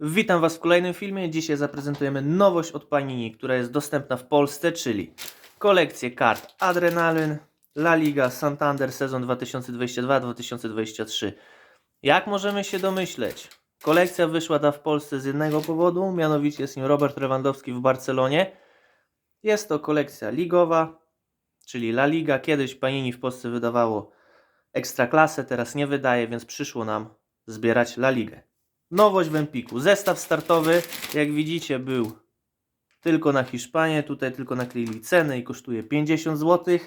Witam Was w kolejnym filmie. Dzisiaj zaprezentujemy nowość od Panini, która jest dostępna w Polsce, czyli kolekcję kart Adrenalin, La Liga, Santander sezon 2022-2023. Jak możemy się domyśleć, kolekcja wyszła ta w Polsce z jednego powodu, mianowicie jest nim Robert Lewandowski w Barcelonie. Jest to kolekcja ligowa, czyli La Liga. Kiedyś Panini w Polsce wydawało Ekstraklasę, teraz nie wydaje, więc przyszło nam zbierać La Ligę. Nowość w Empiku. Zestaw startowy, jak widzicie, był tylko na Hiszpanię. Tutaj tylko nakryli cenę i kosztuje 50 zł.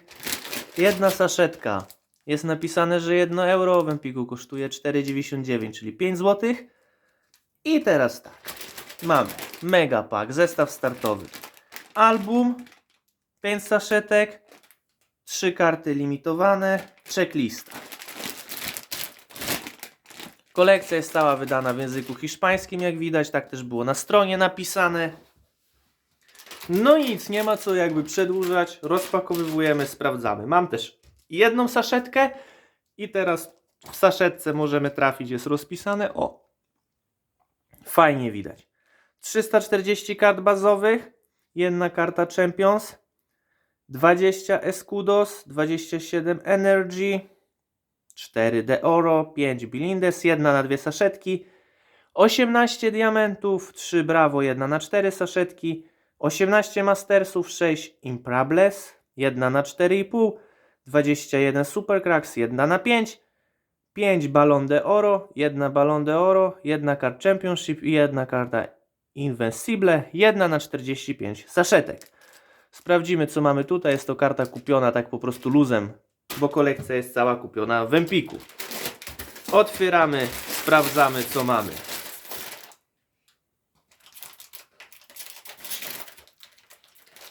Jedna saszetka. Jest napisane, że 1 euro w Empiku kosztuje 4,99, czyli 5 zł. I teraz tak. Mamy Mega Pack, zestaw startowy. Album, 5 saszetek, 3 karty limitowane, checklista. Kolekcja jest cała wydana w języku hiszpańskim, jak widać, tak też było na stronie napisane. No i nic, nie ma co jakby przedłużać. Rozpakowywujemy, sprawdzamy. Mam też jedną saszetkę i teraz w saszetce możemy trafić, jest rozpisane. O, fajnie widać. 340 kart bazowych, jedna karta Champions, 20 Escudos, 27 Energy, 4 De Oro, 5 Bilindes, 1 na 2 saszetki, 18 diamentów, 3 Bravo, 1 na 4 saszetki, 18 Mastersów, 6 Imprables, 1 na 4,5, 21 Super Cracks, 1 na 5, 5 Ballon de Oro, 1 Ballon de Oro, 1 kart Championship i 1 karta Invincible, 1 na 45 saszetek. Sprawdzimy co mamy tutaj. Jest to karta kupiona tak po prostu luzem, bo kolekcja jest cała kupiona w Empiku. Otwieramy, sprawdzamy co mamy.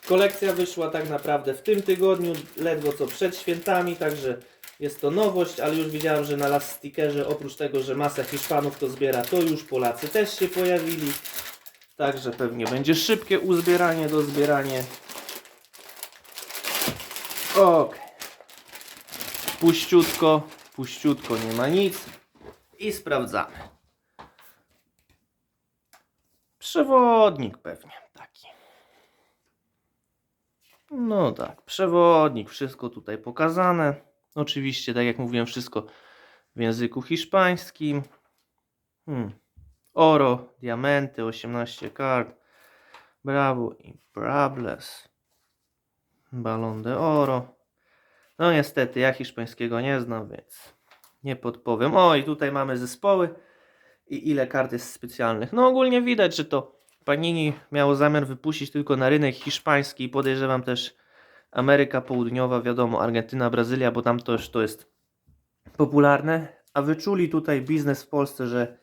Kolekcja wyszła tak naprawdę w tym tygodniu, ledwo co przed świętami, także jest to nowość, ale już widziałem, że na last stickerze oprócz tego, że masa Hiszpanów to zbiera, to już Polacy też się pojawili. Także pewnie będzie szybkie uzbieranie do zbierania. Ok. Puściutko, puściutko, nie ma nic. I sprawdzamy. Przewodnik pewnie taki. No tak, przewodnik, wszystko tutaj pokazane. Oczywiście, tak jak mówiłem, wszystko w języku hiszpańskim. Hmm. Oro, diamenty, 18 kart. Bravo, Imprables. Ballon de Oro. No niestety, ja hiszpańskiego nie znam, więc nie podpowiem. O, i tutaj mamy zespoły i ile kart jest specjalnych. No ogólnie widać, że to Panini miało zamiar wypuścić tylko na rynek hiszpański i podejrzewam też Ameryka Południowa, wiadomo, Argentyna, Brazylia, bo tam też to jest popularne. A wyczuli tutaj biznes w Polsce, że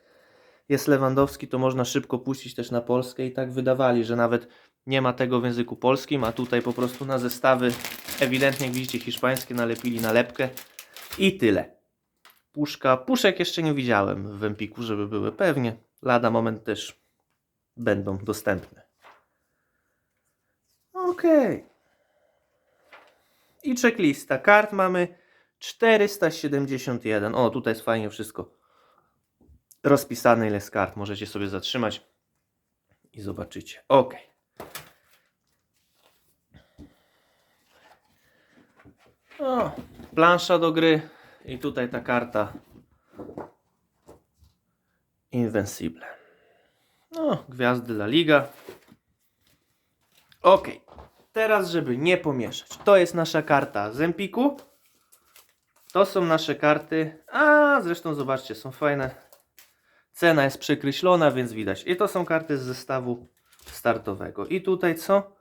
jest Lewandowski, to można szybko puścić też na Polskę i tak wydawali, że nawet nie ma tego w języku polskim, a tutaj po prostu na zestawy ewidentnie, jak widzicie, hiszpańskie nalepili nalepkę i tyle. Puszka, puszek jeszcze nie widziałem w Empiku, żeby były pewnie. Lada moment też będą dostępne. Okej. I checklista kart mamy 471. O, tutaj jest fajnie wszystko rozpisane, ile jest kart. Możecie sobie zatrzymać i zobaczycie. Ok. O, plansza do gry i tutaj ta karta Invincible. No, gwiazdy La Liga. Ok. Teraz, żeby nie pomieszać. To jest nasza karta z Empiku. To są nasze karty. A, zresztą zobaczcie, są fajne. Cena jest przekreślona, więc widać. I to są karty z zestawu startowego. I tutaj co?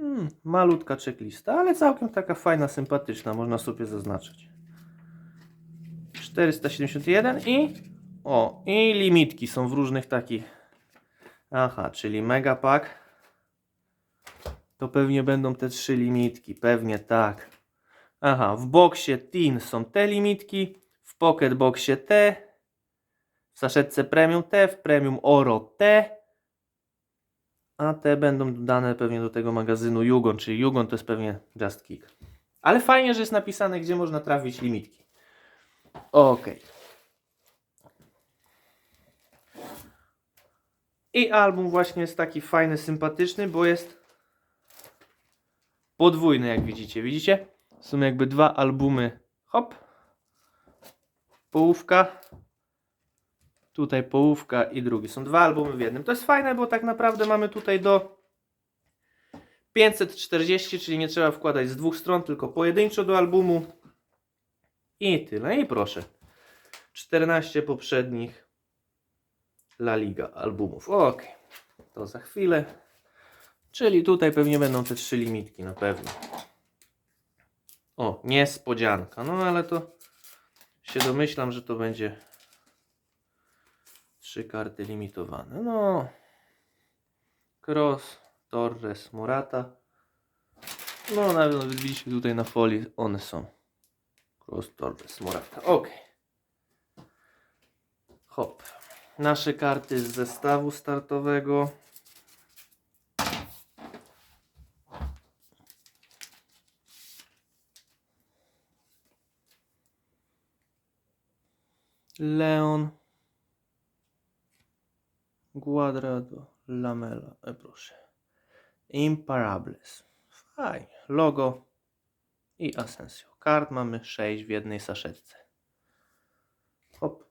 Hmm, malutka checklista, ale całkiem taka fajna, sympatyczna. Można sobie zaznaczyć. 471 i o, i limitki są w różnych takich. Aha, czyli mega pack. To pewnie będą te trzy limitki, pewnie tak. Aha, w boksie tin są te limitki, w pocket boxie te, w saszetce premium te, w premium oro te, a te będą dodane pewnie do tego magazynu Jugon, czyli Jugon to jest pewnie Just Kick. Ale fajnie, że jest napisane, gdzie można trafić limitki. Ok. I album właśnie jest taki fajny, sympatyczny, bo jest podwójny, jak widzicie. Widzicie? Są jakby dwa albumy. Hop. Połówka. Tutaj połówka i drugi. Są dwa albumy w jednym. To jest fajne, bo tak naprawdę mamy tutaj do 540, czyli nie trzeba wkładać z dwóch stron, tylko pojedynczo do albumu. I tyle. I proszę. 14 poprzednich La Liga albumów. Ok, to za chwilę. Czyli tutaj pewnie będą te trzy limitki na pewno. O, niespodzianka. No ale to się domyślam, że to będzie trzy karty limitowane. No. Cross, Torres, Morata. No nawet widzicie tutaj na folii one są. Cross, Torres, Morata. Ok. Hop. Nasze karty z zestawu startowego. Leon. Guadrado. Lamela. E proszę. Imparables. Fajnie. Logo. I Asensio. Kart mamy 6 w jednej saszetce. Hop.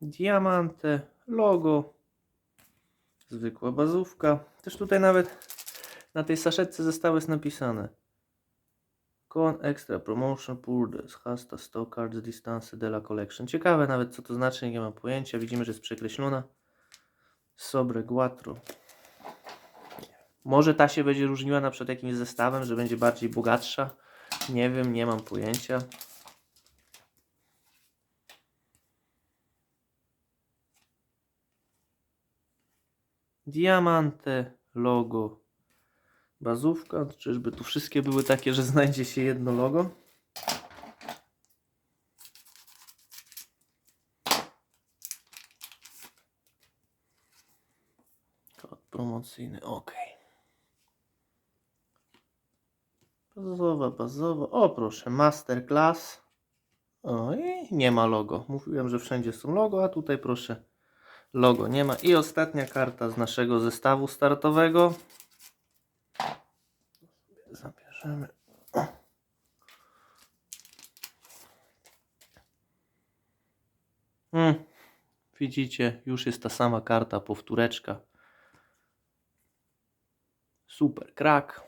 Diamante, logo, zwykła bazówka. Też tutaj nawet na tej saszetce zestawu jest napisane. Con Extra Promotion Purdes Hasta Stock Cards Distance de la Collection. Ciekawe nawet co to znaczy, nie mam pojęcia. Widzimy, że jest przekreślona. Sobre Guatro. Może ta się będzie różniła na przykład jakimś zestawem, że będzie bardziej bogatsza. Nie wiem, nie mam pojęcia. Diamante, logo, bazówka. Czyżby tu wszystkie były takie, że znajdzie się jedno logo? Kod promocyjny, ok. Bazowa, bazowa. O proszę, masterclass. O i nie ma logo. Mówiłem, że wszędzie są logo, a tutaj proszę logo nie ma. I ostatnia karta z naszego zestawu startowego. Zabierzemy. Hmm. Widzicie, już jest ta sama karta, powtóreczka. Super, krak.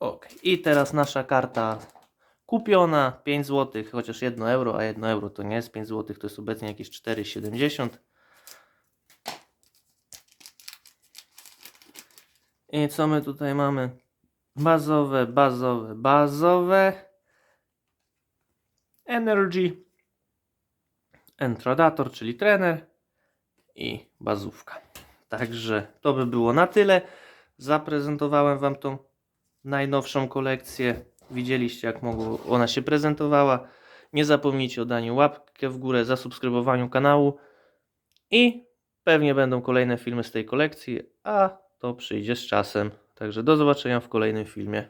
Ok, i teraz nasza karta kupiona 5 zł, chociaż 1 euro, a 1 euro to nie jest 5 zł, to jest obecnie jakieś 4,70. I co my tutaj mamy? Bazowe, bazowe, bazowe. Energy. Entradator, czyli trener. I bazówka. Także to by było na tyle. Zaprezentowałem Wam tą najnowszą kolekcję. Widzieliście, jak mogło, ona się prezentowała. Nie zapomnijcie o daniu łapkę w górę, zasubskrybowaniu kanału i pewnie będą kolejne filmy z tej kolekcji, a to przyjdzie z czasem. Także do zobaczenia w kolejnym filmie.